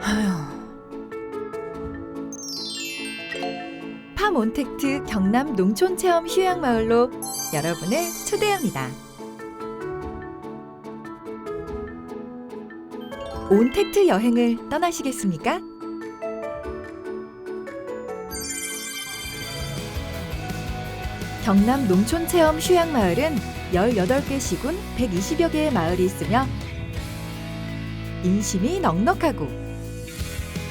아휴. 파몬택트 경남 농촌체험 휴양마을로 여러분을 초대합니다. 온택트 여행을 떠나시겠습니까? 경남 농촌체험 휴양마을은 18개 시군 120여 개의 마을이 있으며 인심이 넉넉하고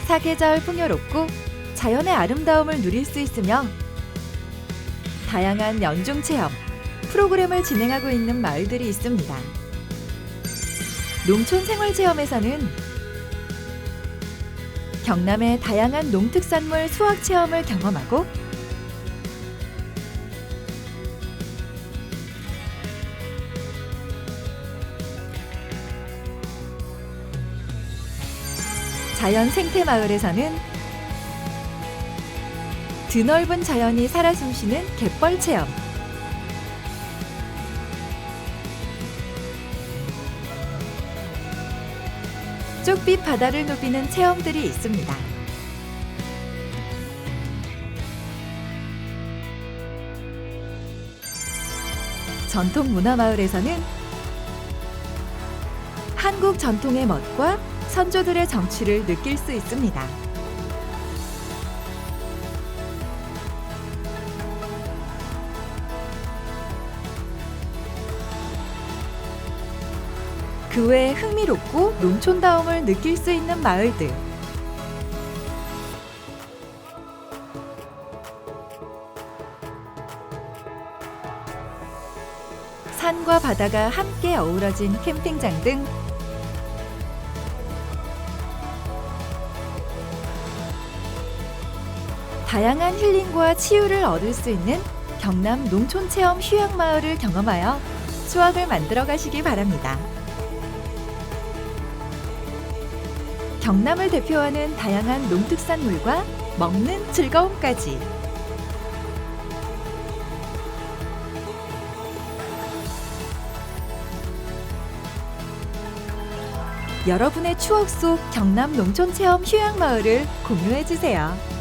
사계절 풍요롭고 자연의 아름다움을 누릴 수 있으며 다양한 연중 체험, 프로그램을 진행하고 있는 마을들이 있습니다. 농촌 생활 체험에서는 경남의 다양한 농특산물 수확 체험을 경험하고 자연 생태 마을에서는 드넓은 자연이 살아 숨쉬는 갯벌 체험. 쪽빛 바다를 누비는 체험들이 있습니다. 전통 문화 마을에서는 한국 전통의 멋과 선조들의 정취를 느낄 수 있습니다. 그 외에 흥미롭고 농촌다움을 느낄 수 있는 마을들. 산과 바다가 함께 어우러진 캠핑장 등 다양한 힐링과 치유를 얻을 수 있는 경남 농촌 체험 휴양 마을을 경험하여 추억을 만들어 가시기 바랍니다. 경남을 대표하는 다양한 농특산물과 먹는 즐거움까지 여러분의 추억 속 경남 농촌 체험 휴양 마을을 공유해 주세요.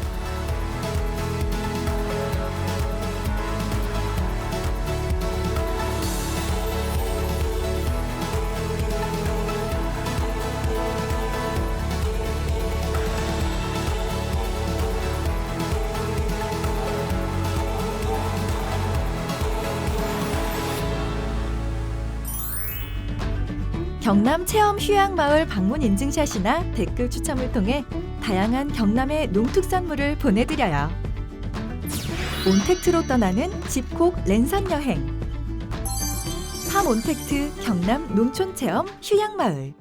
경남 체험 휴양 마을 방문 인증샷이나 댓글 추첨을 통해 다양한 경남의 농특산물을 보내드려요. 온택트로 떠나는 집콕 랜선 여행. 팜 온택트 경남 농촌 체험 휴양 마을.